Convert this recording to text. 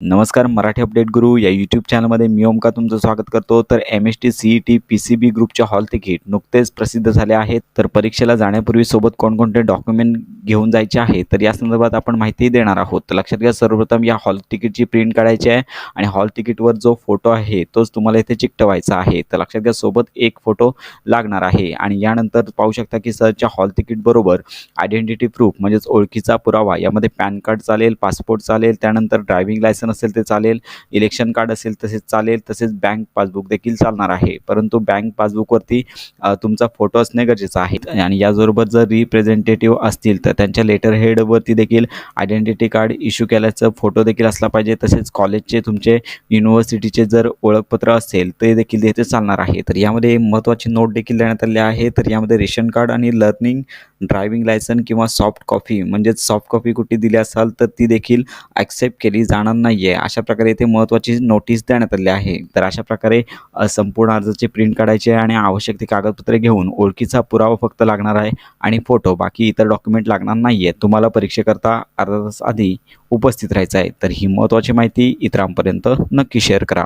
नमस्कार मराठी अपडेट गुरु. या यूट्यूब चॅनलमध्ये मी ओमका तुमचं स्वागत करतो. तर M S T C E T P C B ग्रुपच्या हॉल तिकीट नुकतेच प्रसिद्ध झाले आहेत. तर परीक्षेला जाण्यापूर्वी सोबत कोणकोणते डॉक्युमेंट घेऊन जायचे आहे तर या संदर्भात आपण माहिती देणार आहोत. तर लक्षात घ्या सर्वप्रथम या हॉल तिकीटची प्रिंट काढायची आहे आणि हॉल तिकीटवर जो फोटो आहे तोच तुम्हाला इथे चिकटवायचा आहे. तर लक्षात घ्या सोबत एक फोटो लागणार आहे आणि यानंतर पाहू शकता की सरच्या हॉल तिकीट बरोबर आयडेंटिटी प्रूफ म्हणजेच ओळखीचा पुरावा यामध्ये पॅन कार्ड चालेल पासपोर्ट चालेल त्यानंतर ड्रायव्हिंग लायसन्स असेल ते चालेल इलेक्शन कार्ड असेल तसेच चालेल तसेच बँक पासबुक देखील चालणार आहे. परंतु बँक पासबुकवरती तुमचा फोटो असणे गरजेचं आहे. आणि याचबरोबर जर रिप्रेझेंटेटिव्ह असतील तर त्यांच्या लेटर हेडवरती देखील आयडेंटिटी कार्ड इश्यू केल्याचं फोटो देखील असला पाहिजे. तसेच कॉलेजचे तुमचे युनिव्हर्सिटीचे जर ओळखपत्र असेल ते देखील देते चालणार आहे. तर यामध्ये महत्त्वाची नोट देखील देण्यात आली आहे तर यामध्ये रेशन कार्ड आणि लर्निंग ड्रायव्हिंग लायसन किंवा सॉफ्ट कॉपी म्हणजेच सॉफ्ट कॉफी कुठे दिली असाल तर ती देखील ॲक्सेप्ट केली जाणार नाही आहे अशा प्रकारे इथे महत्त्वाची नोटीस देण्यात आली आहे. तर अशा प्रकारे संपूर्ण अर्जाची प्रिंट काढायची आहे आणि आवश्यक ती कागदपत्रे घेऊन ओळखीचा पुरावा फक्त लागणार आहे आणि फोटो बाकी इतर डॉक्युमेंट लागणार नाही आहे तुम्हाला परीक्षेकरता अर्धा तास आधी उपस्थित राहायचं आहे. तर ही महत्त्वाची माहिती इतरांपर्यंत नक्की शेअर करा.